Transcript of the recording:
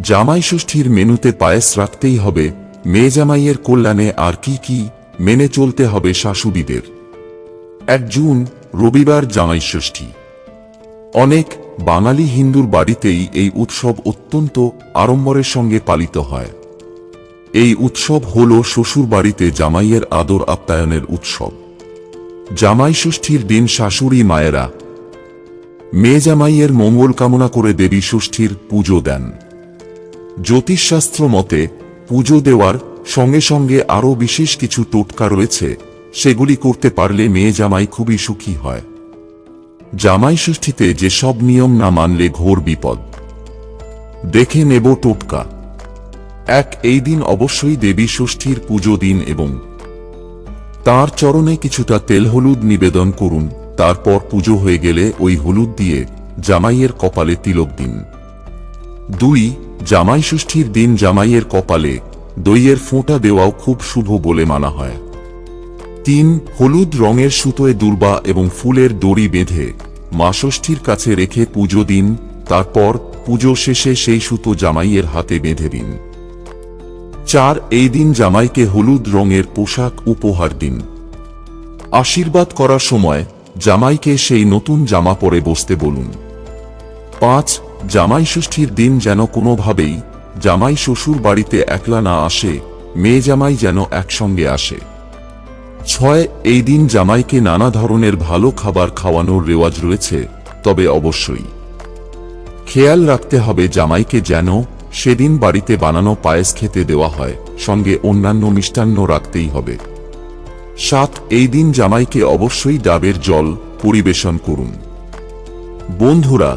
জামাই ষষ্ঠীর মেনুতে পায়েস রাখতেই হবে মেয়ে জামাইয়ের কল্যাণে আর কি কি মেনে চলতে হবে শাশুড়িদের। এক জুন, রবিবার জামাই ষষ্ঠী অনেক বাঙালি হিন্দুর বাড়িতেই এই উৎসব অত্যন্ত আড়ম্বরের সঙ্গে পালিত হয়। এই উৎসব হল শ্বশুর বাড়িতে জামাইয়ের আদর আপ্যায়নের উৎসব। জামাই ষষ্ঠীর দিন শাশুড়ি মায়েরা মেয়ে জামাইয়ের মঙ্গল কামনা করে দেবী ষষ্ঠীর পুজো দেন। জ্যোতিষশাস্ত্র মতে, পুজো দেওয়ার সঙ্গে সঙ্গে আরও বিশেষ কিছু টোটকা রয়েছে, সেগুলি করতে পারলে মেয়ে জামাই খুবই সুখী হয়। জামাই ষষ্ঠীতে যেসব নিয়ম না মানলে ঘোর বিপদ। দেখে নেব টোটকা। এক, এই দিন অবশ্যই দেবী ষষ্ঠীর পুজো দিন এবং তার চরণে কিছুটা তেল হলুদ নিবেদন করুন, তারপর পুজো হয়ে গেলে ওই হলুদ দিয়ে জামাইয়ের কপালে তিলক দিন। দুই জামাই ষষ্ঠীর দিন জামাইয়ের কপালে দইয়ের ফোঁটা দেওয়াও খুব শুভ বলে মানা হয়। তিন, হলুদ রঙের সুতোয় দুর্বা এবং ফুলের দড়ি বেঁধে মা ষষ্ঠীর কাছে রেখে পুজো দিন, তারপর পুজো শেষে সেই সুতো জামাইয়ের হাতে বেঁধে দিন। চার, এই দিন জামাইকে হলুদ রঙের পোশাক উপহার দিন। আশীর্বাদ করার সময় জামাইকে সেই নতুন জামা পরে বসতে বলুন। পাঁচ জামাই ষষ্ঠীর দিন যেন কোনোভাবেই জামাই শ্বশুর বাড়িতে একলা না আসে, মেয়ে জামাই যেন একসঙ্গে আসে। ছয়, এই দিন জামাইকে নানা ধরনের ভালো খাবার খাওয়ানোর রেওয়াজ রয়েছে, তবে অবশ্যই। খেয়াল রাখতে হবে জামাইকে যেন সেদিন বাড়িতে বানানো পায়েস খেতে দেওয়া হয়, সঙ্গে অন্যান্য মিষ্টান্ন রাখতেই হবে। সাত, এই দিন জামাইকে অবশ্যই ডাবের জল পরিবেশন করুন। বন্ধুরা